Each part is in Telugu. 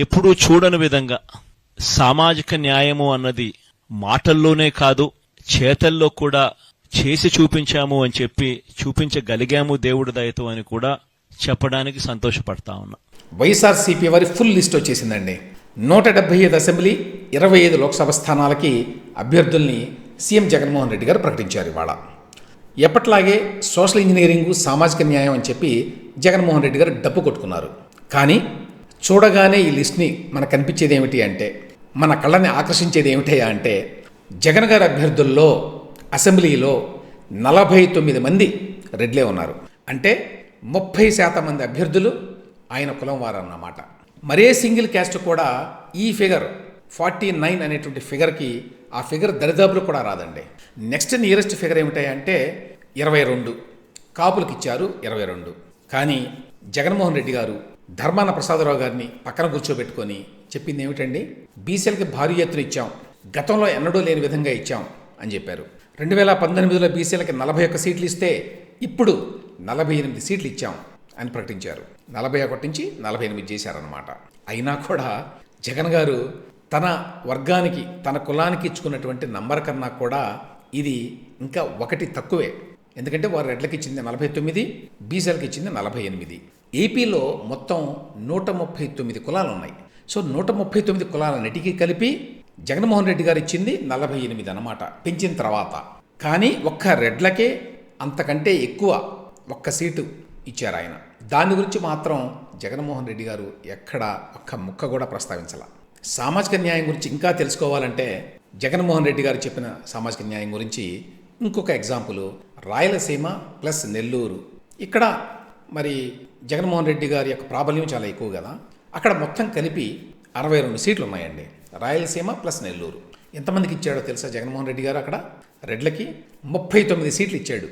ఎప్పుడూ చూడని విధంగా సామాజిక న్యాయము అన్నది మాటల్లోనే కాదు చేతల్లో కూడా చేసి చూపించాము అని చెప్పి చూపించగలిగాము దేవుడి దయతో అని కూడా చెప్పడానికి సంతోషపడతా ఉన్నా. వైఎస్ఆర్సీపీ వారి ఫుల్ లిస్ట్ వచ్చేసిందండి. నూట డెబ్బై ఐదు అసెంబ్లీ ఇరవై ఐదు లోక్సభ స్థానాలకి అభ్యర్థుల్ని సీఎం జగన్మోహన్ రెడ్డి గారు ప్రకటించారు ఇవాళ. ఎప్పట్లాగే సోషల్ ఇంజనీరింగ్ సామాజిక న్యాయం అని చెప్పి జగన్మోహన్ రెడ్డి గారు డప్పు కొట్టుకున్నారు. కానీ చూడగానే ఈ లిస్ట్ని మనకు కనిపించేది ఏమిటి అంటే మన కళ్ళని ఆకర్షించేది ఏమిటయా అంటే జగన్ గారి అభ్యర్థుల్లో అసెంబ్లీలో నలభై తొమ్మిది మంది రెడ్లే ఉన్నారు. అంటే ముప్పై శాతం మంది అభ్యర్థులు ఆయన కులం వారు అన్నమాట మరే సింగిల్ క్యాస్ట్ కూడా ఈ ఫిగర్ ఫార్టీ నైన్ అనేటువంటి ఫిగర్కి ఆ ఫిగర్ దరిదాపులు కూడా రాదండి. నెక్స్ట్ నియరెస్ట్ ఫిగర్ ఏమిటాయంటే ఇరవై రెండు. కాపులకు ఇచ్చారు ఇరవై రెండు. కానీ జగన్మోహన్ రెడ్డి గారు ధర్మాన ప్రసాదరావు గారిని పక్కన కూర్చోబెట్టుకొని చెప్పింది ఏమిటండి? బీసీలకి భారీ ఎత్తున ఇచ్చాం. గతంలో ఎన్నడూ లేని విధంగా ఇచ్చాం అని చెప్పారు. రెండు వేల పంతొమ్మిదిలో బీసీలకి నలభై ఒక్క సీట్లు ఇస్తే ఇప్పుడు నలభై ఎనిమిది సీట్లు ఇచ్చాం అని ప్రకటించారు. నలభై ఒకటి నుంచి నలభై ఎనిమిది చేశారనమాట అయినా కూడా జగన్ గారు తన వర్గానికి తన కులానికి ఇచ్చుకున్నటువంటి నంబర్ కన్నా కూడా ఇది ఇంకా ఒకటి తక్కువే. ఎందుకంటే వారు రెడ్లకి ఇచ్చింది నలభై తొమ్మిది బీసీలకి ఇచ్చింది నలభై ఎనిమిది. ఏపీలో మొత్తం నూట ముప్పై తొమ్మిది కులాలు ఉన్నాయి సో నూట ముప్పై తొమ్మిది కులాలన్నిటికీ కలిపి జగన్మోహన్ రెడ్డి గారు ఇచ్చింది నలభై ఎనిమిది అన్నమాట పెంచిన తర్వాత. కానీ ఒక్క రెడ్లకే అంతకంటే ఎక్కువ ఒక్క సీటు ఇచ్చారు ఆయన. దాని గురించి మాత్రం జగన్మోహన్ రెడ్డి గారు ఎక్కడ ఒక్క ముక్క కూడా ప్రస్తావించాల. సామాజిక న్యాయం గురించి ఇంకా తెలుసుకోవాలంటే జగన్మోహన్ రెడ్డి గారు చెప్పిన సామాజిక న్యాయం గురించి ఇంకొక ఎగ్జాంపుల్ రాయలసీమ ప్లస్ నెల్లూరు. ఇక్కడ మరి జగన్మోహన్ రెడ్డి గారి యొక్క ప్రాబల్యం చాలా ఎక్కువ కదా. అక్కడ మొత్తం కలిపి అరవై రెండు సీట్లు ఉన్నాయండి. రాయలసీమ ప్లస్ నెల్లూరు. ఎంతమందికి ఇచ్చాడో తెలుసా జగన్మోహన్ రెడ్డి గారు అక్కడ? రెడ్లకి ముప్పై తొమ్మిది సీట్లు ఇచ్చాడు.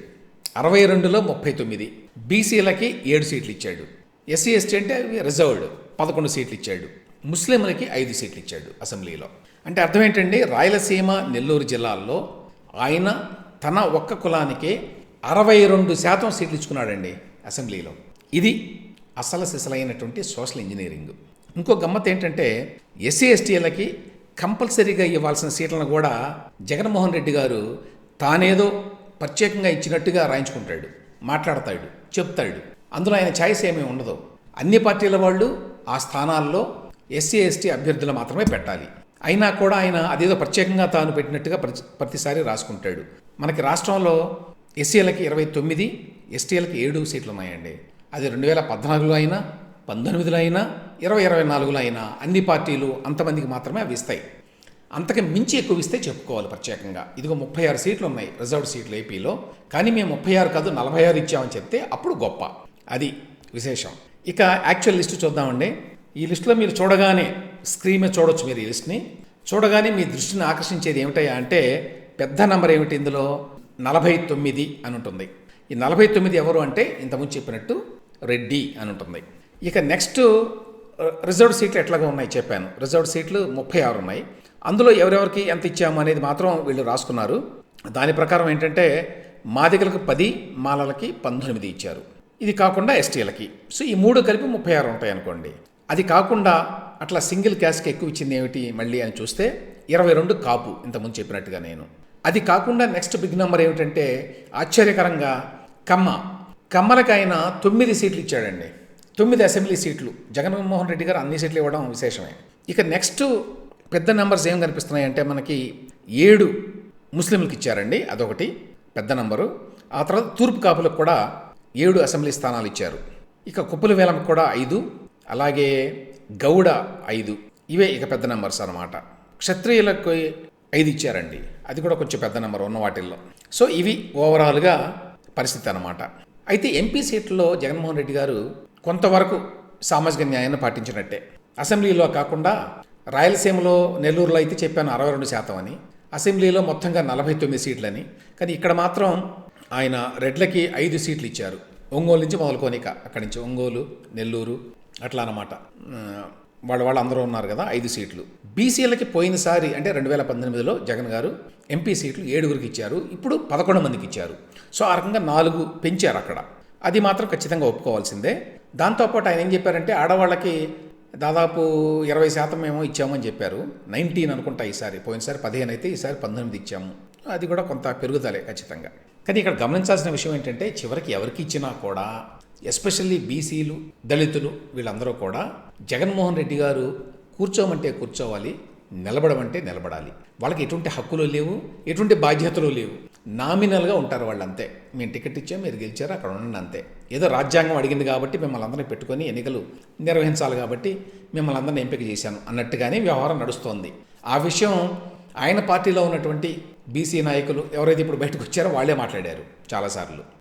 అరవై రెండులో ముప్పై తొమ్మిది. బీసీలకి ఏడు సీట్లు ఇచ్చాడు. ఎస్సీ ఎస్టీ అంటే రిజర్వ్డ్ పదకొండు సీట్లు ఇచ్చాడు. ముస్లింలకి ఐదు సీట్లు ఇచ్చాడు అసెంబ్లీలో. అంటే అర్థం ఏంటండి? రాయలసీమ నెల్లూరు జిల్లాల్లో ఆయన తన ఒక్క కులానికే అరవై రెండు శాతం సీట్లు ఇచ్చుకున్నాడండి. అసెంబ్లీలో. ఇది అసలు సిసలైనటువంటి సోషల్ ఇంజనీరింగ్. ఇంకో గమ్మత్ ఏంటంటే ఎస్సీ ఎస్టీలకి కంపల్సరీగా ఇవ్వాల్సిన సీట్లను కూడా జగన్మోహన్ రెడ్డి గారు తానేదో ప్రత్యేకంగా ఇచ్చినట్టుగా రాయించుకుంటాడు మాట్లాడతాడు చెప్తాడు. అందులో ఆయన ఛాయిస్ ఏమీ ఉండదు. అన్ని పార్టీల వాళ్ళు ఆ స్థానాల్లో ఎస్సీ ఎస్టీ అభ్యర్థులు మాత్రమే పెట్టాలి. అయినా కూడా ఆయన అదేదో ప్రత్యేకంగా తాను పెట్టినట్టుగా ప్రతి ప్రతిసారి రాసుకుంటాడు. మనకి రాష్ట్రంలో ఎస్సీలకి ఇరవై తొమ్మిది ఎస్టీఎల్కి ఏడు సీట్లు ఉన్నాయండి అది రెండు వేల పద్నాలుగులో అయినా పంతొమ్మిదిలో అయినా ఇరవై ఇరవై నాలుగులో అయినా అన్ని పార్టీలు అంతమందికి మాత్రమే అవి ఇస్తాయి. అంతకు మించి ఎక్కువ ఇస్తే చెప్పుకోవాలి ప్రత్యేకంగా. ఇదిగో ముప్పై ఆరు సీట్లు ఉన్నాయి రిజర్వ్డ్ సీట్లు ఏపీలో. కానీ మేము ముప్పై ఆరు కాదు నలభై ఆరు ఇచ్చామని చెప్తే అప్పుడు గొప్ప. అది విశేషం. ఇక యాక్చువల్ లిస్టు చూద్దామండి. ఈ లిస్టులో మీరు చూడగానే స్క్రీన్ మీద చూడొచ్చు మీరు ఈ లిస్ట్ని. చూడగానే మీ దృష్టిని ఆకర్షించేది ఏమిటయ్యా అంటే పెద్ద నెంబర్ ఏమిటి ఇందులో? నలభై తొమ్మిది అని ఉంటుంది. ఈ నలభై తొమ్మిది ఎవరు అంటే ఇంతకుముందు చెప్పినట్టు రెడ్డి అని ఉంటుంది. ఇక నెక్స్ట్ రిజర్వ్ సీట్లు ఎట్లాగా ఉన్నాయి చెప్పాను. రిజర్వ్డ్ సీట్లు ముప్పై ఆరు ఉన్నాయి. అందులో ఎవరెవరికి ఎంత ఇచ్చాము అనేది మాత్రం వీళ్ళు రాసుకున్నారు. దాని ప్రకారం ఏంటంటే మాదిగలకు పది మాలలకి పంతొమ్మిది ఇచ్చారు. ఇది కాకుండా ఎస్టీలకి. సో ఈ మూడు కలిపి ముప్పై ఆరు ఉంటాయి అనుకోండి. అది కాకుండా అట్లా సింగిల్ క్యాస్ట్కి ఎక్కువ ఇచ్చింది ఏమిటి మళ్ళీ అని చూస్తే ఇరవై రెండు కాపు ఇంతకుముందు చెప్పినట్టుగా నేను. అది కాకుండా నెక్స్ట్ బిగ్ నెంబర్ ఏమిటంటే ఆశ్చర్యకరంగా కమ్మ. కమ్మలకు ఆయన తొమ్మిది సీట్లు ఇచ్చాడండి. తొమ్మిది అసెంబ్లీ సీట్లు. జగన్మోహన్ రెడ్డి గారు అన్ని సీట్లు ఇవ్వడం విశేషమే. ఇక నెక్స్ట్ పెద్ద నెంబర్స్ ఏం కనిపిస్తున్నాయి అంటే మనకి ఏడు ముస్లింలకు ఇచ్చారండి. అదొకటి. పెద్ద నంబరు. ఆ తర్వాత తూర్పు కాపులకు కూడా ఏడు అసెంబ్లీ స్థానాలు ఇచ్చారు. ఇక కుప్పల వేలంకు కూడా ఐదు. అలాగే గౌడ ఐదు. ఇవే ఇక పెద్ద నెంబర్స్ అన్నమాట. క్షత్రియులకు ఐదు ఇచ్చారండి. అది కూడా కొంచెం పెద్ద నెంబర్ ఉన్న వాటిల్లో. సో ఇవి ఓవరాల్గా పరిస్థితి అనమాట అయితే ఎంపీ సీట్లలో జగన్మోహన్ రెడ్డి గారు కొంతవరకు సామాజిక న్యాయాన్ని పాటించినట్టే. అసెంబ్లీలో కాకుండా రాయలసీమలో నెల్లూరులో అయితే చెప్పాను అరవై రెండు శాతం అని. అసెంబ్లీలో మొత్తంగా నలభై తొమ్మిది సీట్లని. కానీ ఇక్కడ మాత్రం ఆయన రెడ్లకి ఐదు సీట్లు ఇచ్చారు. ఒంగోలు నుంచి మొదలుకోనిక అక్కడి నుంచి ఒంగోలు నెల్లూరు అట్లా అన్నమాట. వాళ్ళ వాళ్ళు అందరూ ఉన్నారు కదా ఐదు సీట్లు. బీసీలకి పోయినసారి అంటే రెండు వేల పంతొమ్మిదిలో జగన్ గారు ఎంపీ సీట్లు ఏడుగురికి ఇచ్చారు ఇప్పుడు పదకొండు మందికి ఇచ్చారు. సో ఆ రకంగా నాలుగు పెంచారు అక్కడ. అది మాత్రం ఖచ్చితంగా ఒప్పుకోవాల్సిందే. దాంతోపాటు ఆయన ఏం చెప్పారంటే ఆడవాళ్ళకి దాదాపు ఇరవై శాతం మేము ఇచ్చామని చెప్పారు. నైన్టీన్ అనుకుంటా ఈసారి పోయినసారి పదిహేను అయితే ఈసారి పంతొమ్మిది ఇచ్చాము. అది కూడా కొంత పెరుగుదలే ఖచ్చితంగా. కానీ ఇక్కడ గమనించాల్సిన విషయం ఏంటంటే చివరికి ఎవరికి ఇచ్చినా కూడా ఎస్పెషల్లీ బీసీలు దళితులు వీళ్ళందరూ కూడా జగన్మోహన్ రెడ్డి గారు కూర్చోమంటే కూర్చోవాలి నిలబడమంటే నిలబడాలి. వాళ్ళకి ఎటువంటి హక్కులు లేవు ఎటువంటి బాధ్యతలు లేవు. నామినల్గా ఉంటారు వాళ్ళు అంతే మేము టికెట్ ఇచ్చాం మీరు గెలిచారు అక్కడ ఉండండి అంతే. ఏదో రాజ్యాంగం అడిగింది కాబట్టి మిమ్మల్ని అందరినీ పెట్టుకొని ఎన్నికలు నిర్వహించాలి కాబట్టి మిమ్మల్ని అందరినీ ఎంపిక చేశాను అన్నట్టుగానే వ్యవహారం నడుస్తోంది. ఆ విషయం ఆయన పార్టీలో ఉన్నటువంటి బీసీ నాయకులు ఎవరైతే ఇప్పుడు బయటకు వచ్చారో వాళ్ళే మాట్లాడారు చాలాసార్లు.